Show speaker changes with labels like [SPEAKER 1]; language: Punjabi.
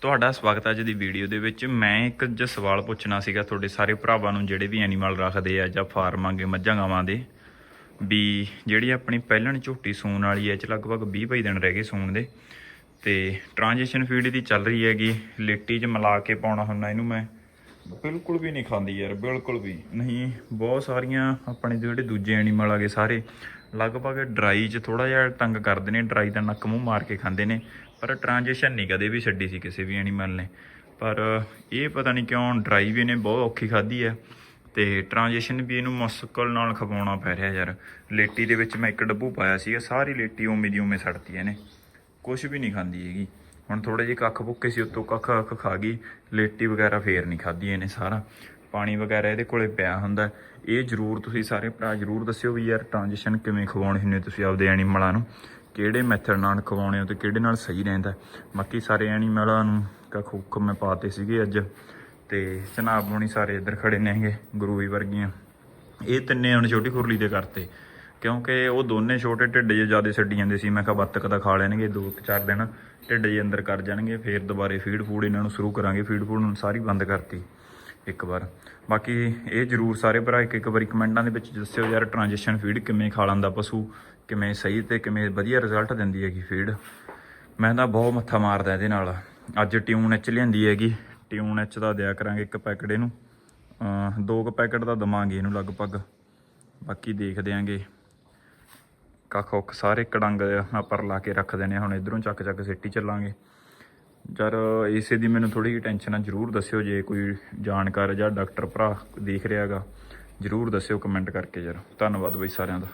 [SPEAKER 1] ਤੁਹਾਡਾ ਸਵਾਗਤ ਹੈ ਅੱਜ ਦੀ ਵੀਡੀਓ ਦੇ ਵਿੱਚ। ਮੈਂ ਇੱਕ ਜ ਸਵਾਲ ਪੁੱਛਣਾ ਸੀਗਾ ਤੁਹਾਡੇ ਸਾਰੇ ਭਰਾਵਾਂ ਨੂੰ ਜਿਹੜੇ ਵੀ ਐਨੀਮਲ ਰੱਖਦੇ ਆ ਜਾਂ ਫਾਰਮਾਂਗੇ ਮੱਝਾਂ ਗਾਵਾਂ ਦੇ। ਵੀ ਜਿਹੜੀ ਆਪਣੀ ਪਹਿਲਣ ਝੋਟੀ ਸੂਣ ਵਾਲੀ ਹੈ ਚ ਲਗਭਗ 20 ਬਾਈ ਦਿਨ ਰਹਿ ਗਏ ਸੂਣ ਦੇ। ਤੇ ਟ੍ਰਾਂਜੀਸ਼ਨ ਫੀਡ ਦੀ ਚੱਲ ਰਹੀ ਹੈਗੀ। ਲੇਟੀ 'ਚ ਮਿਲਾ ਕੇ ਪਾਉਣਾ ਹੁੰਦਾ ਇਹਨੂੰ ਮੈਂ। ਬਿਲਕੁਲ ਵੀ ਨਹੀਂ ਖਾਂਦੀ ਯਾਰ, ਬਿਲਕੁਲ ਵੀ ਨਹੀਂ। ਬਹੁਤ ਸਾਰੀਆਂ ਆਪਣੇ ਜਿਹੜੇ ਦੂਜੇ ਐਨੀਮਲ ਆਗੇ ਸਾਰੇ ਲਗਭਗ ਡਰਾਈ 'ਚ ਥੋੜਾ ਜਿਹਾ ਤੰਗ ਕਰਦੇ ਨੇ, ਡਰਾਈ ਦਾ ਨੱਕ ਮੂੰਹ ਮਾਰ ਕੇ ਖਾਂਦੇ ਨੇ, ਪਰ ਟ੍ਰਾਂਜੀਸ਼ਨ ਨਹੀਂ ਕਦੇ ਵੀ ਛੱਡੀ ਸੀ ਕਿਸੇ ਵੀ ਐਨੀਮਲ ਨੇ। ਪਰ ਇਹ ਪਤਾ ਨਹੀਂ ਕਿਉਂ ਡਰਾਈ ਵੀ ਨੇ ਬਹੁਤ ਔਖੀ ਖਾਧੀ ਹੈ ਤੇ ਟ੍ਰਾਂਜੀਸ਼ਨ ਵੀ ਇਹਨੂੰ ਮੁਸ਼ਕਲ ਨਾਲ ਖਵਾਉਣਾ ਪੈ ਰਿਹਾ ਯਾਰ। ਲੇਟੀ ਦੇ ਵਿੱਚ ਮੈਂ ਇੱਕ ਡੱਬੂ ਪਾਇਆ ਸੀਗਾ, ਸਾਰੀ ਲੇਟੀ ਉਵੇਂ ਦੀ ਉਵੇਂ ਸੜਤੀ ਇਹਨੇ। ਕੁਝ ਵੀ ਨਹੀਂ ਖਾਂਦੀ ਹੈਗੀ। ਹੁਣ ਥੋੜੇ ਜਿਹੇ ਕੱਖ ਭੁੱਕੇ ਸੀ, ਉੱਤੋਂ ਕੱਖ ਅੱਖ ਖਾ ਗਈ, ਲੇਟੀ ਵਗੈਰਾ ਫੇਰ ਨਹੀਂ ਖਾਧੀ ਇਹਨੇ ਸਾਰਾ। ਪਾਣੀ ਵਗੈਰਾ ਇਹਦੇ ਕੋਲੇ ਪਿਆ ਹੁੰਦਾ। ਇਹ ਜਰੂਰ ਤੁਸੀਂ ਸਾਰੇ ਭਰਾ ਜਰੂਰ ਦੱਸਿਓ ਵੀ ਯਾਰ ਟ੍ਰਾਂਜੀਸ਼ਨ ਕਿਵੇਂ ਖਵਾਉਣੀ ਹੁੰਦੀ ਤੁਸੀਂ ਆਪਦੇ ਐਨੀਮਲਾਂ ਨੂੰ? ਕਿਹੜੇ ਮੈਥਡ ਨਾਲ ਖਵਾਉਣੇ ਹੋ ਤੇ ਕਿਹੜੇ ਨਾਲ ਸਹੀ ਰਹਿੰਦਾ? ਬਾਕੀ ਸਾਰੇ ਐਨੀਮਲਾਂ ਨੂੰ ਕਾ ਉੱਖ ਮੈਂ ਪਾਤੇ ਸੀਗੇ ਅੱਜ। ਤੇ ਜਨਾਬ ਹੋਣੀ ਸਾਰੇ ਇੱਧਰ ਖੜੇ ਨੇਗੇ ਵੀ ਵਰਗੀਆਂ। ਇਹ ਤਿੰਨੇ ਹੁਣ ਛੋਟੀ ਖੁਰਲੀ ਦੇ ਕਰਤੇ। ਕਿਉਂਕਿ ਉਹ ਦੋਨੇ ਛੋਟੇ ਢਿੱਡ ਜੇ ਜ਼ਿਆਦਾ ਛੱਡੀ ਜਾਂਦੇ ਸੀ। ਮੈਂ ਕਿਹਾ ਬੱਤਕ ਦਾ ਖਾ ਲੈਣਗੇ, ਦੋ ਕੁ ਚਾਰ ਦਿਨ ਢਿੱਡ ਜੇ ਅੰਦਰ ਕਰ ਜਾਣਗੇ, ਫੇਰ ਦੁਬਾਰੇ ਫੀਡ ਫੂਡ ਇਹਨਾਂ ਨੂੰ ਸ਼ੁਰੂ ਕਰਾਂਗੇ। ਫੀਡ ਫੂਡ ਨੂੰ ਸਾਰੀ ਬੰਦ ਕਰਤੀ। ਇੱਕ ਵਾਰ। ਬਾਕੀ ਇਹ ਜਰੂਰ ਸਾਰੇ ਭਰਾ ਇੱਕ ਇੱਕ ਵਾਰੀ ਕਮੈਂਟਾਂ ਦੇ ਵਿੱਚ ਦੱਸਿਓ ਯਾਰ ਟ੍ਰਾਂਜੀਸ਼ਨ ਫੀਡ ਕਿਵੇਂ ਖਾ ਲੈਂਦਾ ਪਸ਼ੂ, ਕਿਵੇਂ ਸਹੀ ਤੇ ਕਿਵੇਂ ਵਧੀਆ ਰਿਜ਼ਲਟ ਦਿੰਦੀ ਹੈਗੀ ਫੀਡ ਮੈਂ ਤਾਂ ਬਹੁਤ ਮੱਥਾ ਮਾਰਦਾ ਇਹਦੇ ਨਾਲ। ਅੱਜ ਟਿਊਨ ਐਚ ਲਿਆਂਦੀ ਹੈਗੀ। ਟਿਊਨ ਐਚ ਦਾ ਦਿਆ ਕਰਾਂਗੇ ਇੱਕ ਪੈਕਟ ਇਹਨੂੰ। ਦੋ ਕੁ ਪੈਕਟ ਦਾ ਦਵਾਂਗੇ ਇਹਨੂੰ ਲਗਭਗ। ਬਾਕੀ ਦੇਖ ਦਿਆਂਗੇ। ਕੱਖ ਉੱਖ ਸਾਰੇ ਕੜੰਗ ਆਪਾਂ ਲਾ ਕੇ ਰੱਖ ਦੇਣੇ ਹੁਣ ਇਧਰੋਂ ਚੱਕ ਚੱਕ ਸਿੱਟੀ ਚੱਲਾਂਗੇ। ਯਾਰ, ਇਸੇ ਦੀ ਮੈਨੂੰ ਥੋੜੀ ਜਿਹੀ ਟੈਨਸ਼ਨ ਆ, ਜਰੂਰ ਦੱਸਿਓ ਜੇ ਕੋਈ ਜਾਣਕਾਰ ਜਾਂ ਡਾਕਟਰ ਭਰਾ ਦੇਖ ਰਿਹਾਗਾ ਜਰੂਰ ਦੱਸਿਓ ਕਮੈਂਟ ਕਰਕੇ ਯਾਰ। ਧੰਨਵਾਦ ਬਈ ਸਾਰਿਆਂ ਦਾ।